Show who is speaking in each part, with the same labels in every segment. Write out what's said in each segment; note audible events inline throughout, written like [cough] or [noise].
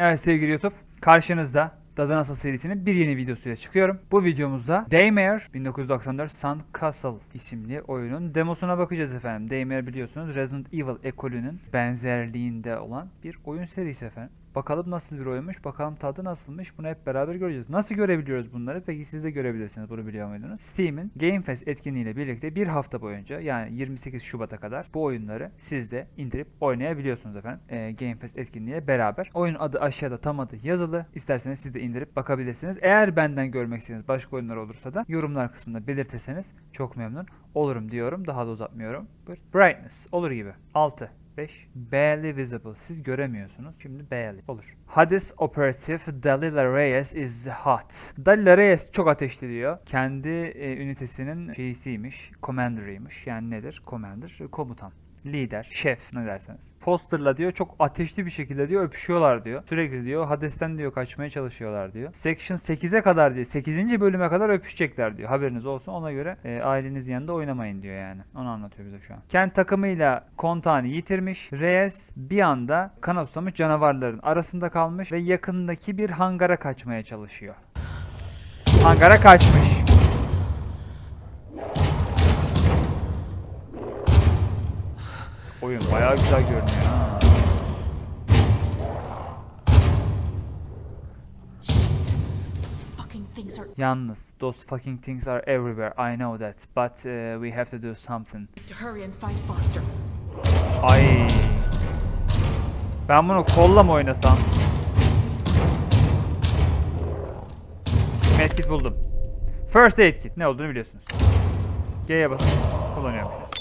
Speaker 1: Evet sevgili YouTube karşınızda Dadı Nasıl serisinin bir yeni videosuyla çıkıyorum. Bu videomuzda Daymare 1994 Sun Castle isimli oyunun demosuna bakacağız efendim. Daymare biliyorsunuz Resident Evil ekolünün benzerliğinde olan bir oyun serisi efendim. Bakalım nasıl bir oyunmuş, bakalım tadı nasılmış bunu hep beraber göreceğiz. Nasıl görebiliyoruz bunları? Peki siz de görebilirsiniz bunu biliyor muydunuz? Steam'in Game Fest etkinliğiyle birlikte bir hafta boyunca yani 28 Şubat'a kadar bu oyunları siz de indirip oynayabiliyorsunuz efendim. Ee, Game Fest etkinliğiyle beraber. Oyunun adı aşağıda tam adı yazılı. İsterseniz siz de indirip bakabilirsiniz. Eğer benden görmek istediğiniz başka oyunlar olursa da yorumlar kısmında belirtirseniz çok memnun olurum diyorum. Daha da uzatmıyorum. Brightness olur gibi. 6 5. Barely visible. Siz göremiyorsunuz. Şimdi barely. Olur. Hades Operative Dalila Reyes is hot. Dalila Reyes çok ateşli diyor. Kendi e, ünitesinin şeysiymiş. Commander'ıymış. Yani nedir? Commander. Komutan. Lider, şef ne derseniz. Foster'la diyor çok ateşli bir şekilde diyor öpüşüyorlar diyor. Sürekli diyor Hades'ten diyor kaçmaya çalışıyorlar diyor. Section 8'e kadar diyor 8. bölüme kadar öpüşecekler diyor. Haberiniz olsun ona göre e, ailenizin yanında oynamayın diyor yani. Onu anlatıyor bize şu an. Kent takımıyla kontağını yitirmiş. Reyes bir anda kan ustamış canavarların arasında kalmış ve yakındaki bir hangara kaçmaya çalışıyor. Hangara kaçmış. Oyun bayağı güzel görünüyor ha. Yalnız those fucking things are everywhere. I know that. But uh, we have to do something.
Speaker 2: to hurry and find Foster.
Speaker 1: Ay. Ben bunu kolla mı oynasam? Medkit buldum. First aid kit. Ne olduğunu biliyorsunuz. G'ye basın. Kullanıyormuşuz.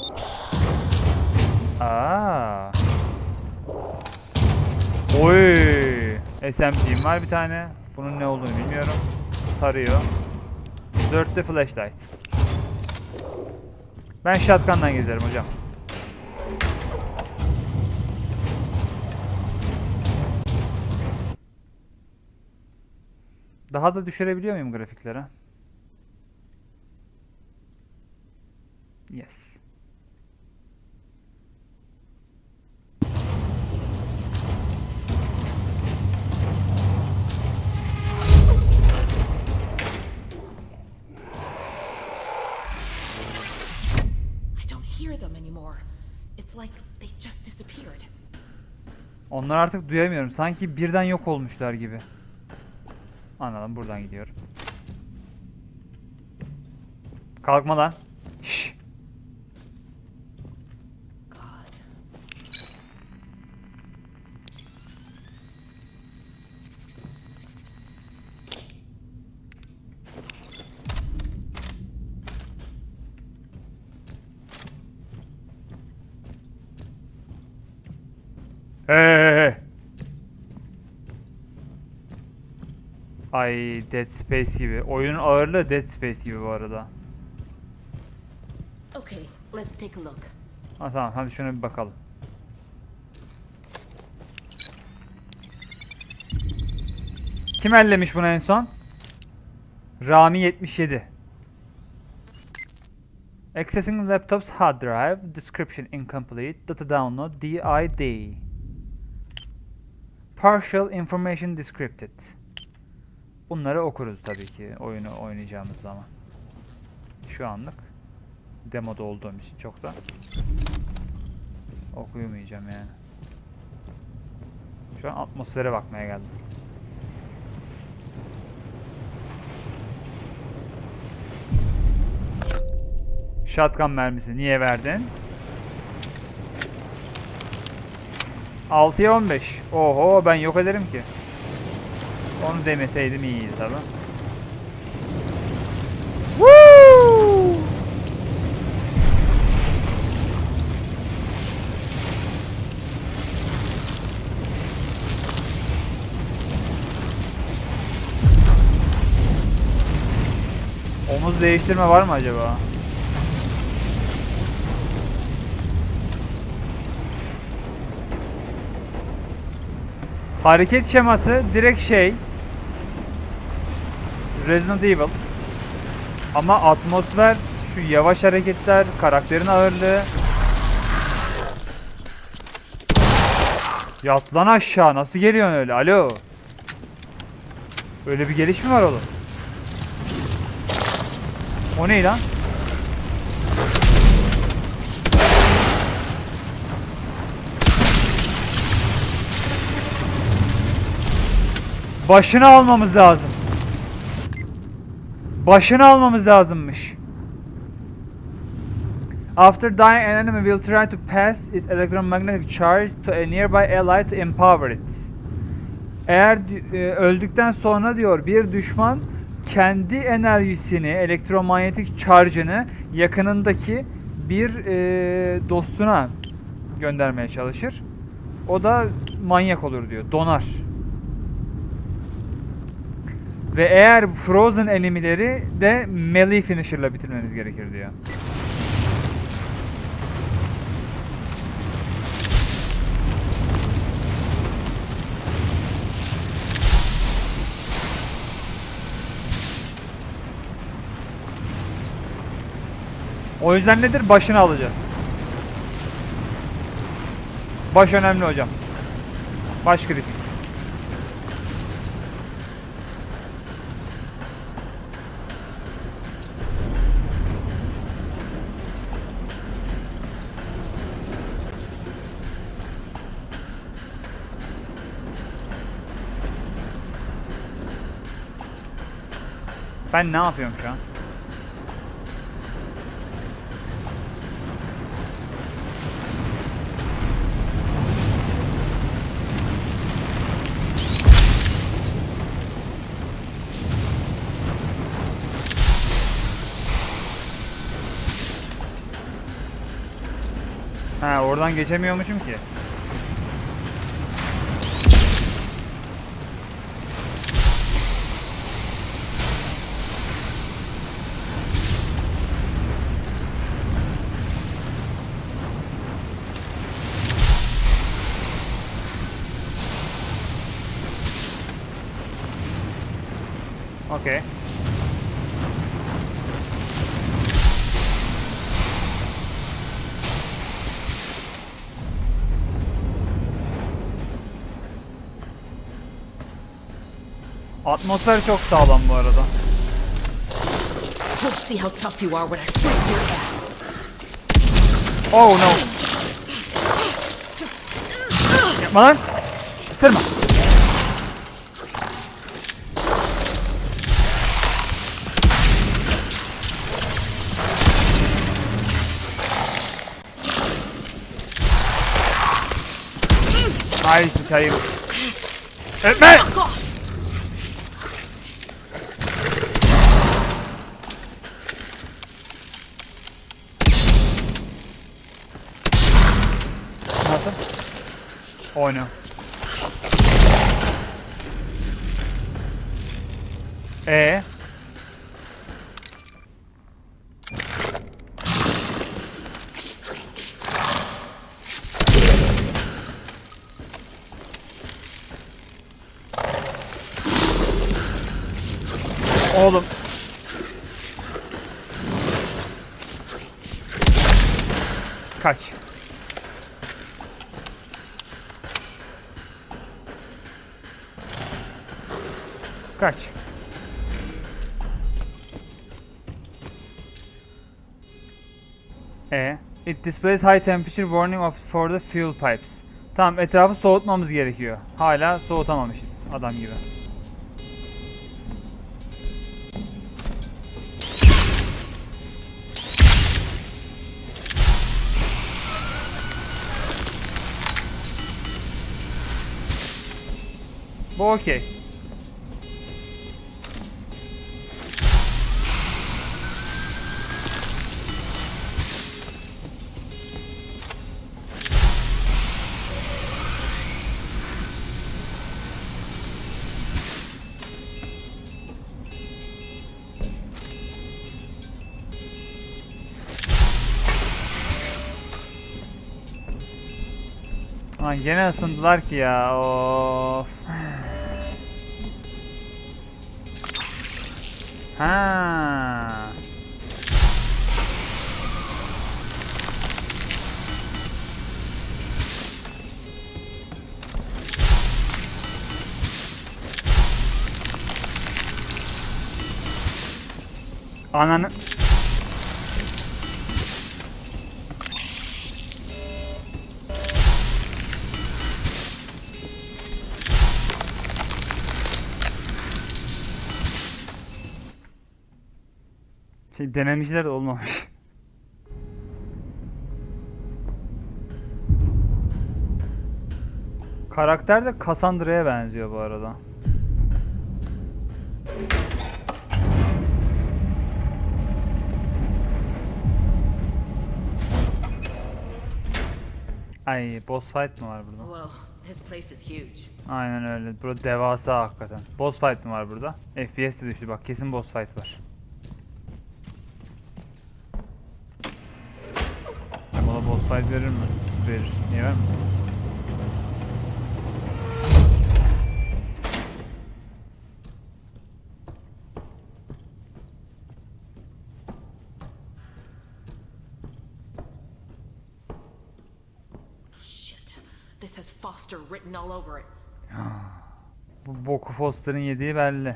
Speaker 1: Aa. Oy. SMG'm var bir tane. Bunun ne olduğunu bilmiyorum. Tarıyor. Dörtte flashlight. Ben shotgun'dan gezerim hocam. Daha da düşürebiliyor muyum grafikleri? Yes.
Speaker 2: Hear them anymore. It's like they just disappeared.
Speaker 1: Onları artık duyamıyorum. Sanki birden yok olmuşlar gibi. Anladım buradan gidiyorum. Kalkma lan. Şşş. Hey, hey, hey. Ay Dead Space gibi. Oyunun ağırlığı Dead Space gibi bu arada.
Speaker 2: Okay, let's take a look.
Speaker 1: Ha, tamam hadi şuna bir bakalım. Kim ellemiş bunu en son? Rami 77. Accessing laptop's hard drive. Description incomplete. Data download DID. Partial information descripted. Bunları okuruz tabii ki oyunu oynayacağımız zaman. Şu anlık demoda olduğum için çok da okuymayacağım yani. Şu an atmosfere bakmaya geldim. Shotgun mermisi niye verdin? 6'ya 15. Oho ben yok ederim ki. Onu demeseydim iyiydi tabi. Omuz değiştirme var mı acaba? Hareket şeması direkt şey Resident Evil ama atmosfer şu yavaş hareketler karakterin ağırlığı Yat lan aşağı nasıl geliyorsun öyle alo Öyle bir geliş mi var oğlum? O ne lan? Başını almamız lazım. Başını almamız lazımmış. After dying, an enemy will try to pass its electromagnetic charge to a nearby ally to empower it. Eğer e, öldükten sonra diyor bir düşman kendi enerjisini, elektromanyetik charge'ını yakınındaki bir e, dostuna göndermeye çalışır. O da manyak olur diyor, donar. Ve eğer Frozen enemileri de melee finisher'la bitirmeniz gerekir diyor. O yüzden nedir? Başını alacağız. Baş önemli hocam. Baş kritik. Ben ne yapıyorum şu an? Ha oradan geçemiyormuşum ki. Okey. Atmosfer çok sağlam bu arada.
Speaker 2: We'll see how tough you are when I freeze your ass.
Speaker 1: Oh no. Yapma lan. Isırma. Sıçayım. Öpme!
Speaker 2: Fuck off!
Speaker 1: Nasıl? Oh no. Ee? Oğlum. Kaç. Kaç. E. It displays high temperature warning of for the fuel pipes. Tamam etrafı soğutmamız gerekiyor. Hala soğutamamışız adam gibi. Bu okey. Lan gene ısındılar ki ya. Of. Ha. Ananı... Şey denemişler de olmamış. Karakter de Cassandra'ya benziyor bu arada. Ay boss fight mı var burada?
Speaker 2: Whoa, this place is huge.
Speaker 1: Aynen öyle. Burada devasa hakikaten. Boss fight mi var burada? FPS de düştü bak kesin boss fight var. Fight verir mi? Verir. Niye vermesin?
Speaker 2: Shit. This has Foster written all over it.
Speaker 1: Bu boku Foster'ın yediği belli.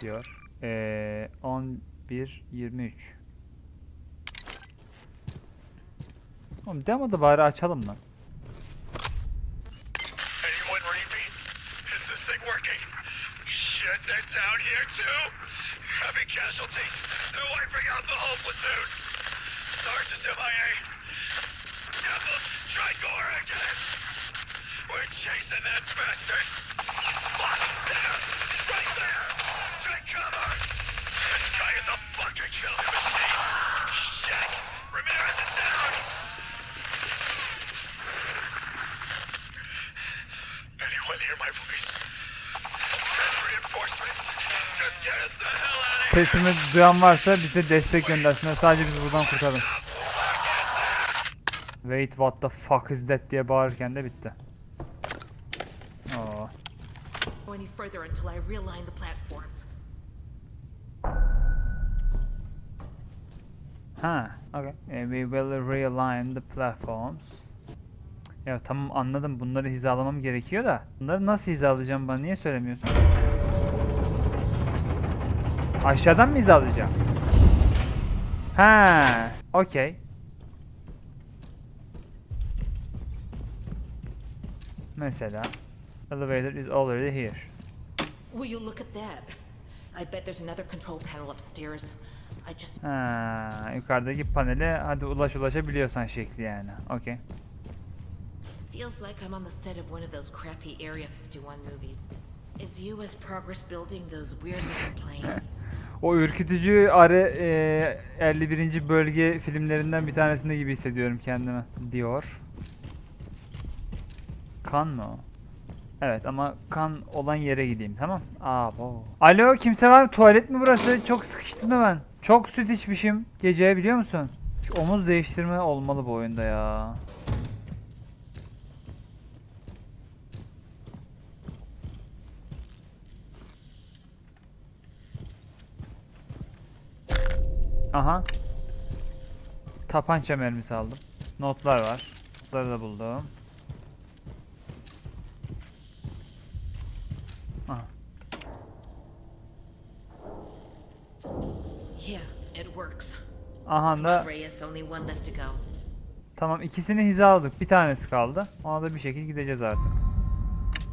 Speaker 1: Diyor. Ee, 11 23. Oğlum demoda bari açalım lan.
Speaker 3: Anyone read me? Is this thing working? Shit, they're down here too. Having casualties. They're wiping out the whole platoon. Sarge is MIA. Temple, try Gore again. We're chasing that bastard. Fuck, there! He's right there! Take cover! This guy is a fucking killing machine.
Speaker 1: Sesimi duyan varsa bize destek göndersinler. Sadece bizi buradan kurtarın. Wait what the fuck is that diye bağırırken de bitti. Oo.
Speaker 2: Go any further until I realign the platforms.
Speaker 1: Ha, okay. Eh, we will realign the platforms. Ya tamam anladım. Bunları hizalamam gerekiyor da. Bunları nasıl hizalayacağım bana niye söylemiyorsun? Aşağıdan mı hizalayacağım? Ha, okay. Mesela elevator is already here.
Speaker 2: Will you look at that? I bet there's another control panel upstairs. I just
Speaker 1: Ha, yukarıdaki panele hadi ulaş ulaşabiliyorsan şekli yani. Okay.
Speaker 2: feels like I'm on the set of one of those crappy Area 51 movies. Is U.S. Progress building those weird looking planes? [laughs]
Speaker 1: O ürkütücü arı e, 51. bölge filmlerinden bir tanesinde gibi hissediyorum kendimi diyor. Kan mı o? Evet ama kan olan yere gideyim tamam. Aa bo. Alo kimse var mı? Tuvalet mi burası? Çok sıkıştım da ben. Çok süt içmişim geceye biliyor musun? Omuz değiştirme olmalı bu oyunda ya. Aha. Tapança mermisi aldım. Notlar var. Notları da buldum. Aha.
Speaker 2: yeah, it works.
Speaker 1: Aha da tamam ikisini hizaladık. Bir tanesi kaldı. Ona da bir şekilde gideceğiz artık.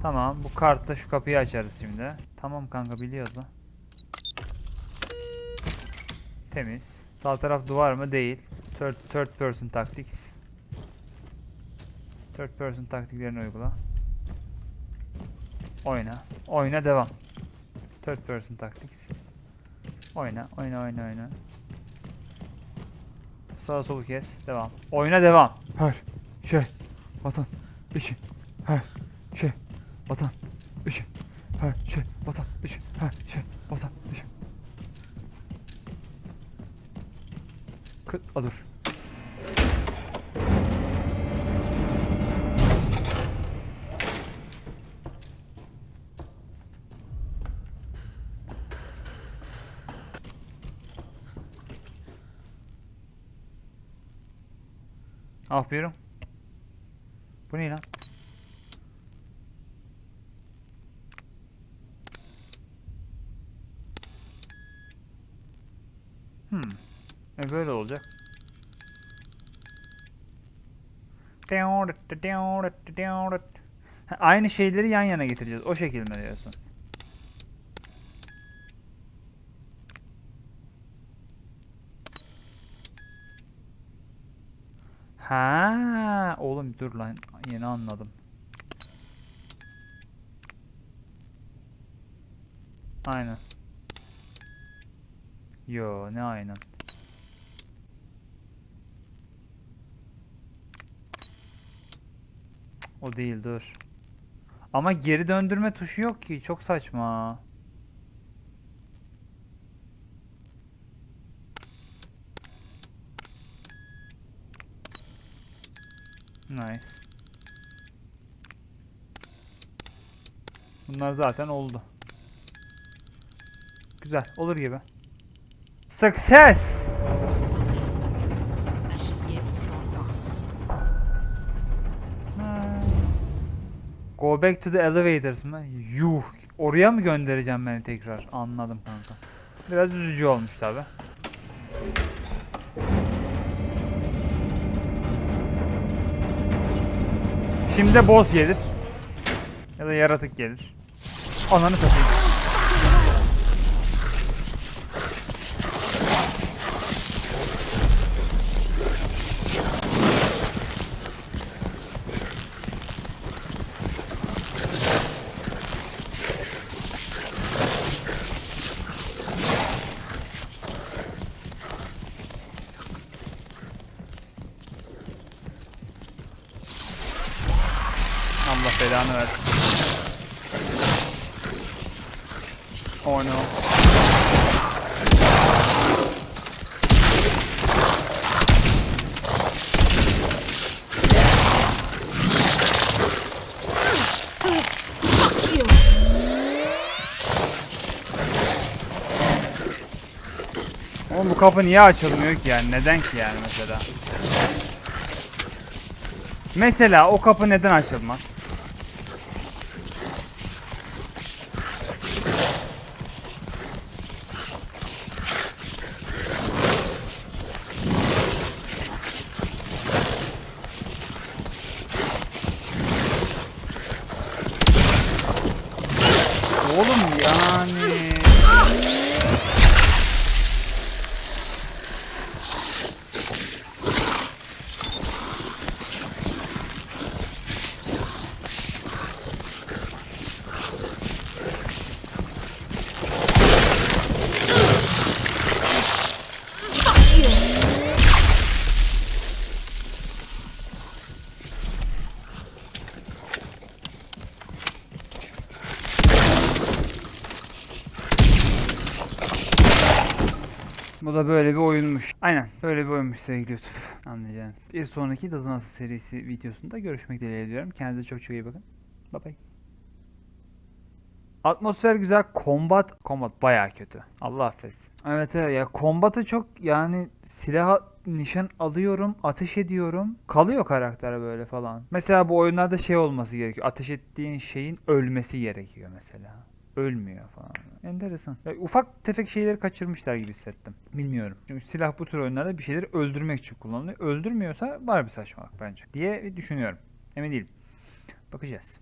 Speaker 1: Tamam bu kartla şu kapıyı açarız şimdi. Tamam kanka biliyoruz lan. Temiz. Sağ taraf duvar mı? Değil. Third, third person tactics. Third person taktiklerini uygula. Oyna. Oyna devam. Third person tactics. Oyna, oyna, oyna, oyna. Sağa solu kes. Devam. Oyna devam. Her şey vatan için. Her şey vatan için. Her şey vatan için. Her şey vatan için. Kıt, a dur. Aferin. Bu ne lan? E böyle olacak. Aynı şeyleri yan yana getireceğiz. O şekilde diyorsun. Ha, oğlum dur lan. Yeni anladım. Aynen. Yo ne aynen. O değil dur. Ama geri döndürme tuşu yok ki. Çok saçma. Nice. Bunlar zaten oldu. Güzel. Olur gibi. Success!
Speaker 2: Go
Speaker 1: back to the elevators mı? Yuh. Oraya mı göndereceğim beni tekrar? Anladım kanka. Biraz üzücü olmuş tabi. Şimdi boss gelir. Ya da yaratık gelir. Ananı satayım. Belanı versin. Oh no. Oğlum bu kapı niye açılmıyor ki yani? Neden ki yani mesela? Mesela o kapı neden açılmaz? Oğlum yani... Bu da böyle bir oyunmuş. Aynen böyle bir oyunmuş sevgili YouTube. Anlayacağınız. Bir sonraki Dadı Nasıl serisi videosunda görüşmek dileğiyle diyorum. Kendinize çok çok iyi bakın. Bye bye. Atmosfer güzel. Combat, combat baya kötü. Allah affetsin. Evet evet ya combat'ı çok yani silaha nişan alıyorum, ateş ediyorum. Kalıyor karaktere böyle falan. Mesela bu oyunlarda şey olması gerekiyor. Ateş ettiğin şeyin ölmesi gerekiyor mesela. Ölmüyor falan. Enteresan. Ya ufak tefek şeyleri kaçırmışlar gibi hissettim. Bilmiyorum. Çünkü silah bu tür oyunlarda bir şeyleri öldürmek için kullanılıyor. Öldürmüyorsa var bir saçmalık bence. Diye düşünüyorum. Emin değilim. Bakacağız.